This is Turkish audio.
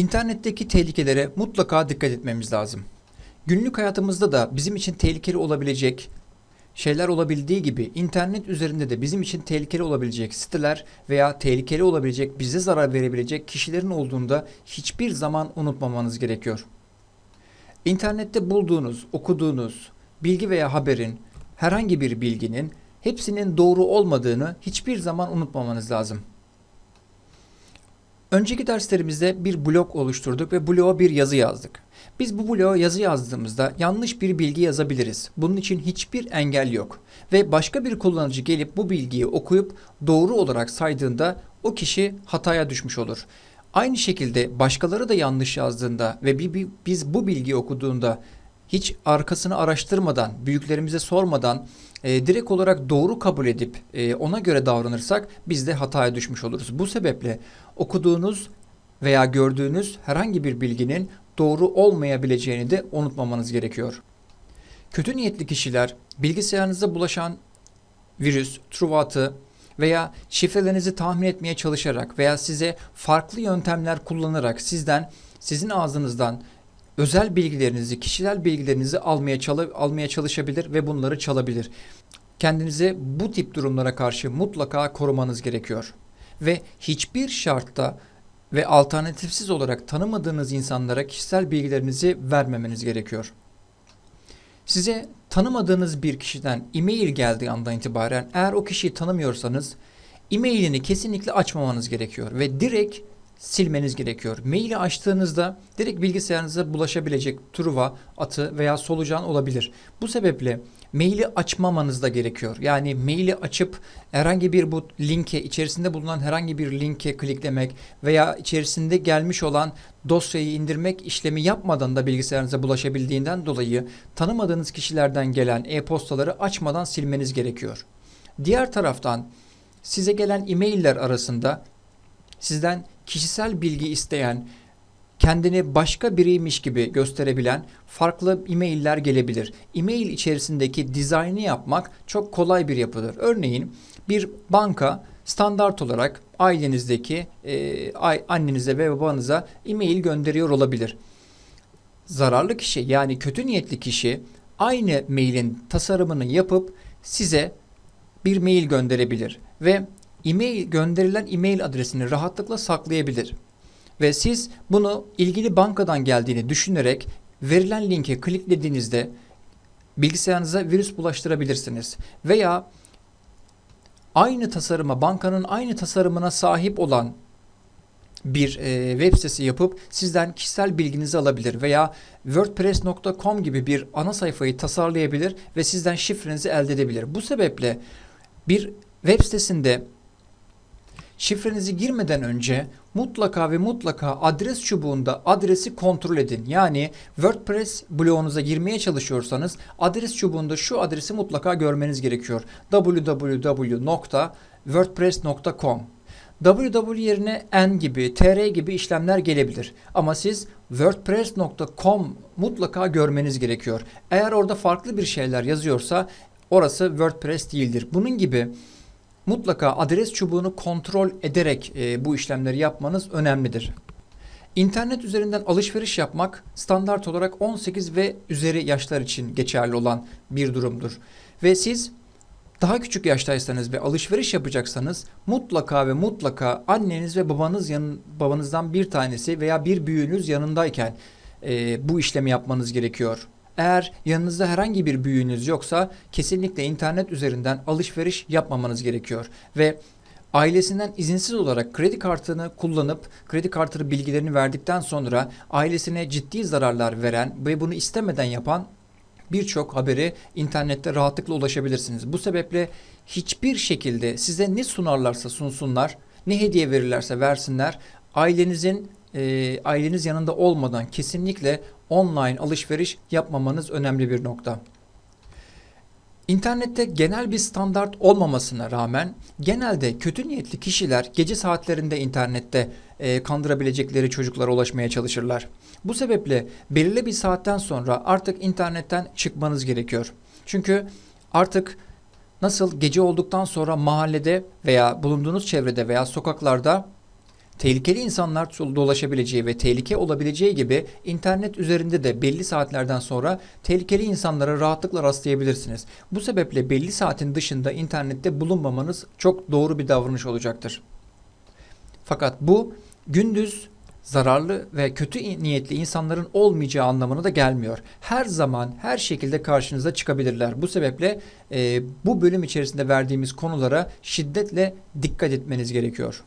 İnternetteki tehlikelere mutlaka dikkat etmemiz lazım. Günlük hayatımızda da bizim için tehlikeli olabilecek şeyler olabildiği gibi internet üzerinde de bizim için tehlikeli olabilecek siteler veya tehlikeli olabilecek bize zarar verebilecek kişilerin olduğunda hiçbir zaman unutmamanız gerekiyor. İnternette bulduğunuz, okuduğunuz bilgi veya haberin herhangi bir bilginin hepsinin doğru olmadığını hiçbir zaman unutmamanız lazım. Önceki derslerimizde bir blog oluşturduk ve bloğa bir yazı yazdık. Biz bu bloğa yazı yazdığımızda yanlış bir bilgi yazabiliriz. Bunun için hiçbir engel yok. Ve başka bir kullanıcı gelip bu bilgiyi okuyup doğru olarak saydığında o kişi hataya düşmüş olur. Aynı şekilde başkaları da yanlış yazdığında ve bi- bi- biz bu bilgiyi okuduğunda hiç arkasını araştırmadan, büyüklerimize sormadan e, direkt olarak doğru kabul edip e, ona göre davranırsak biz de hataya düşmüş oluruz. Bu sebeple okuduğunuz veya gördüğünüz herhangi bir bilginin doğru olmayabileceğini de unutmamanız gerekiyor. Kötü niyetli kişiler bilgisayarınıza bulaşan virüs, truvatı veya şifrelerinizi tahmin etmeye çalışarak veya size farklı yöntemler kullanarak sizden, sizin ağzınızdan özel bilgilerinizi, kişisel bilgilerinizi almaya çalı- almaya çalışabilir ve bunları çalabilir. Kendinizi bu tip durumlara karşı mutlaka korumanız gerekiyor. Ve hiçbir şartta ve alternatifsiz olarak tanımadığınız insanlara kişisel bilgilerinizi vermemeniz gerekiyor. Size tanımadığınız bir kişiden e-mail geldiği andan itibaren eğer o kişiyi tanımıyorsanız e-mailini kesinlikle açmamanız gerekiyor ve direkt silmeniz gerekiyor. Maili açtığınızda direkt bilgisayarınıza bulaşabilecek truva, atı veya solucan olabilir. Bu sebeple maili açmamanız da gerekiyor. Yani maili açıp herhangi bir bu linke, içerisinde bulunan herhangi bir linke kliklemek veya içerisinde gelmiş olan dosyayı indirmek işlemi yapmadan da bilgisayarınıza bulaşabildiğinden dolayı tanımadığınız kişilerden gelen e-postaları açmadan silmeniz gerekiyor. Diğer taraftan size gelen e-mailler arasında sizden kişisel bilgi isteyen, kendini başka biriymiş gibi gösterebilen farklı e-mailler gelebilir. E-mail içerisindeki dizaynı yapmak çok kolay bir yapıdır. Örneğin bir banka standart olarak ailenizdeki e, annenize ve babanıza e-mail gönderiyor olabilir. Zararlı kişi yani kötü niyetli kişi aynı mailin tasarımını yapıp size bir mail gönderebilir ve e-mail gönderilen e-mail adresini rahatlıkla saklayabilir. Ve siz bunu ilgili bankadan geldiğini düşünerek verilen linke kliklediğinizde bilgisayarınıza virüs bulaştırabilirsiniz. Veya aynı tasarıma, bankanın aynı tasarımına sahip olan bir e, web sitesi yapıp sizden kişisel bilginizi alabilir veya wordpress.com gibi bir ana sayfayı tasarlayabilir ve sizden şifrenizi elde edebilir. Bu sebeple bir web sitesinde şifrenizi girmeden önce mutlaka ve mutlaka adres çubuğunda adresi kontrol edin. Yani WordPress bloğunuza girmeye çalışıyorsanız adres çubuğunda şu adresi mutlaka görmeniz gerekiyor. www.wordpress.com www yerine n gibi, tr gibi işlemler gelebilir. Ama siz wordpress.com mutlaka görmeniz gerekiyor. Eğer orada farklı bir şeyler yazıyorsa orası WordPress değildir. Bunun gibi mutlaka adres çubuğunu kontrol ederek e, bu işlemleri yapmanız önemlidir. İnternet üzerinden alışveriş yapmak standart olarak 18 ve üzeri yaşlar için geçerli olan bir durumdur. Ve siz daha küçük yaştaysanız ve alışveriş yapacaksanız mutlaka ve mutlaka anneniz ve babanız yanın, babanızdan bir tanesi veya bir büyüğünüz yanındayken e, bu işlemi yapmanız gerekiyor. Eğer yanınızda herhangi bir büyüğünüz yoksa kesinlikle internet üzerinden alışveriş yapmamanız gerekiyor ve ailesinden izinsiz olarak kredi kartını kullanıp kredi kartı bilgilerini verdikten sonra ailesine ciddi zararlar veren ve bunu istemeden yapan birçok haberi internette rahatlıkla ulaşabilirsiniz. Bu sebeple hiçbir şekilde size ne sunarlarsa sunsunlar, ne hediye verirlerse versinler, ailenizin e, aileniz yanında olmadan kesinlikle online alışveriş yapmamanız önemli bir nokta. İnternette genel bir standart olmamasına rağmen genelde kötü niyetli kişiler gece saatlerinde internette e, kandırabilecekleri çocuklara ulaşmaya çalışırlar. Bu sebeple belirli bir saatten sonra artık internetten çıkmanız gerekiyor. Çünkü artık nasıl gece olduktan sonra mahallede veya bulunduğunuz çevrede veya sokaklarda tehlikeli insanlar dolaşabileceği ve tehlike olabileceği gibi internet üzerinde de belli saatlerden sonra tehlikeli insanlara rahatlıkla rastlayabilirsiniz. Bu sebeple belli saatin dışında internette bulunmamanız çok doğru bir davranış olacaktır. Fakat bu gündüz zararlı ve kötü niyetli insanların olmayacağı anlamına da gelmiyor. Her zaman her şekilde karşınıza çıkabilirler. Bu sebeple e, bu bölüm içerisinde verdiğimiz konulara şiddetle dikkat etmeniz gerekiyor.